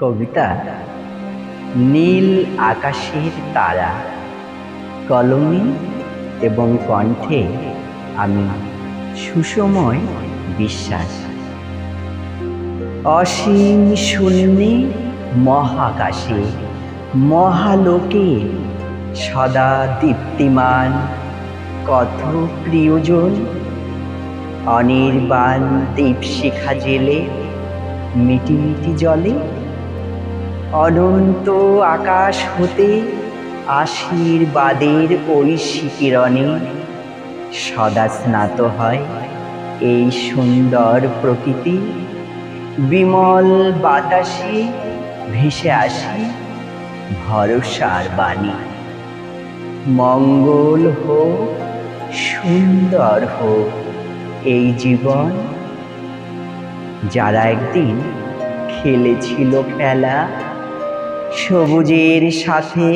কবিতা। নীল আকাশের তারা, কলমে এবং কণ্ঠে আমি সুসময় বিশ্বাস। অসীম শূন্যে মহাকাশে মহালোকে সদা দীপ্তিমান কত প্রিয়জন, অনির্বাণ দীপশিখা জেলে মিটি মিটি জলে অনন্ত আকাশ হতে আশীর্বাদের ওই শিকিরণে সদা স্নাত হয় এই সুন্দর প্রকৃতি। বিমল বাতাসে ভেসে আসে ভরসার বাণী। মঙ্গল হোক, সুন্দর হোক এই জীবন। যারা একদিন খেলেছিল খেলা সবুজের সাথে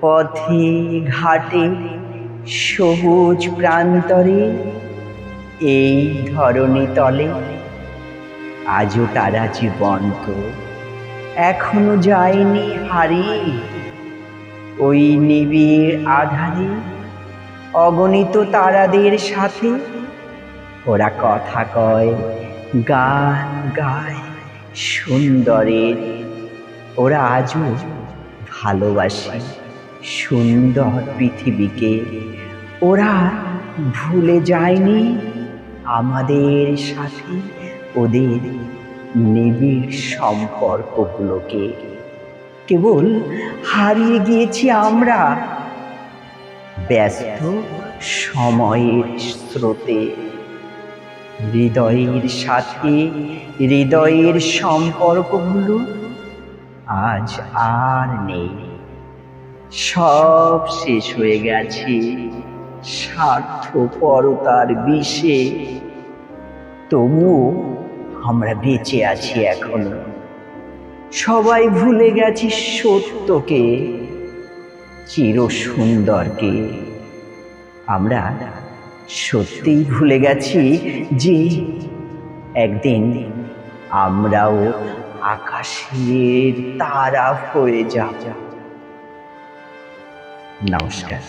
পথে, ঘাটে, সবুজ প্রান্তরে, এই ধরনী তলে আজও তারা জীবন্ত। এখনও যায়নি হারিয়ে ওই নিবিড় আধারে অগণিত তারাদের সাথে ওরা কথা কয়, গান গায় সুন্দরের ওরা আজও ভালোবাসে সুন্দর পৃথিবীকে। ওরা ভুলে যায়নি আমাদের সাথে ওদের নিবিড় সম্পর্কগুলোকে। কেবল হারিয়ে গিয়েছি আমরা ব্যস্ত সময়ের স্রোতে। হৃদয়ের সাথে হৃদয়ের সম্পর্কগুলো আজ আর নেই। সব শেষ হয়ে গেছে। স্বার্থপরতার বিষে। তবুও আমরা বেঁচে আছি এখনও। সবাই ভুলে গেছি সত্যকে চির সুন্দরকে আমরা সত্যিই ভুলে গেছি যে একদিন আমরাও আকাশের তারা হয়ে যা নমস্কার।